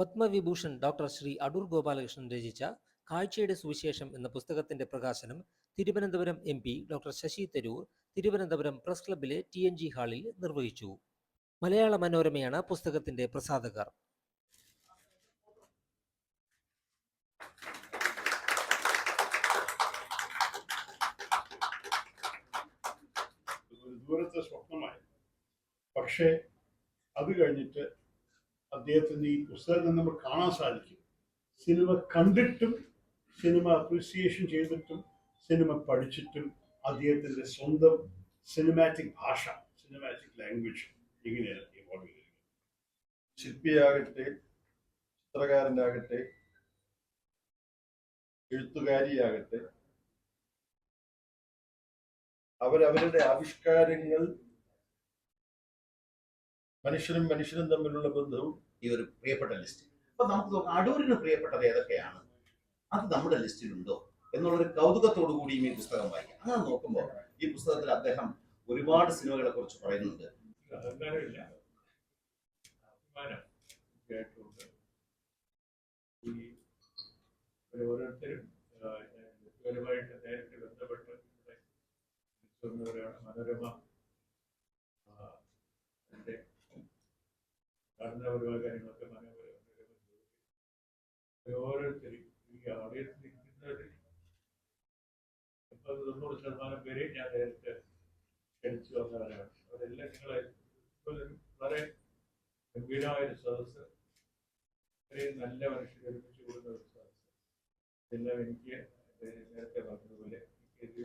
Padma Vibhushan doctor Shri Adoor Gopalakrishnan രചിച്ച കാഴ്ചയുടെ സുവിശേഷം എന്ന പുസ്തകത്തിന്റെ പ്രകാശനം Thiruvananthapuram M P doctor Shashi Tharoor Thiruvananthapuram press ക്ലബിലെ T N G ഹാളിൽ നിർവഹിച്ചു. മലയാള മനോരമയാണ് പുസ്തകത്തിന്റെ പ്രസാധകർ. പക്ഷേ അത് കഴിഞ്ഞിട്ട് അദ്ദേഹത്തിന്റെ ഈ പുസ്തകം നമ്മൾ കാണാൻ സാധിക്കും. സിനിമ കണ്ടിട്ടും സിനിമ അപ്രീസിയേഷൻ ചെയ്തിട്ടും സിനിമ പഠിച്ചിട്ടും അദ്ദേഹത്തിന്റെ സ്വന്തം സിനിമാറ്റിക് ഭാഷ സിനിമാറ്റിക് ലാംഗ്വേജ് ഇങ്ങനെയാണ് ഇവോൾവ് ചെയ്തിരിക്കുന്നത്. ശില്പിയാകട്ടെ ചിത്രകാരന്റെ ആകട്ടെ എഴുത്തുകാരിയാകട്ടെ അവരവരുടെ ആവിഷ്കാരങ്ങൾ മനുഷ്യനും മനുഷ്യനും തമ്മിലുള്ള ബന്ധവും ഈ ഒരു പ്രിയപ്പെട്ട ലിസ്റ്റ് അപ്പൊ നമുക്ക് നോക്കാം അടൂരിന് പ്രിയപ്പെട്ടത് ഏതൊക്കെയാണ്? അത് നമ്മുടെ ലിസ്റ്റിലുണ്ടോ എന്നുള്ളൊരു കൗതുകത്തോടു കൂടിയും ഈ പുസ്തകം വായിക്കാം. അങ്ങനെ നോക്കുമ്പോൾ ഈ പുസ്തകത്തിൽ അദ്ദേഹം ഒരുപാട് സിനിമകളെ കുറിച്ച് പറയുന്നുണ്ട്. ഓരോരുത്തരും നേരിട്ട് ബന്ധപ്പെട്ട് മനോരമ പഠനപരമായ കാര്യങ്ങളൊക്കെ ഓരോരുത്തരും ഈ ഓഡിയൻസിൽ തൊണ്ണൂറ് ശതമാനം പേരെ ഞാൻ നേരത്തെ ക്ഷണിച്ചു വന്നവരാണ്. അതെല്ലാം നിങ്ങളെ വളരെ സദസ്സ് നല്ല മനുഷ്യരെ ഒരുമിച്ച് കൂടുന്ന ഒരു സദസ്സ്. ഇതെല്ലാം എനിക്ക് നേരത്തെ പറഞ്ഞതുപോലെ എനിക്ക്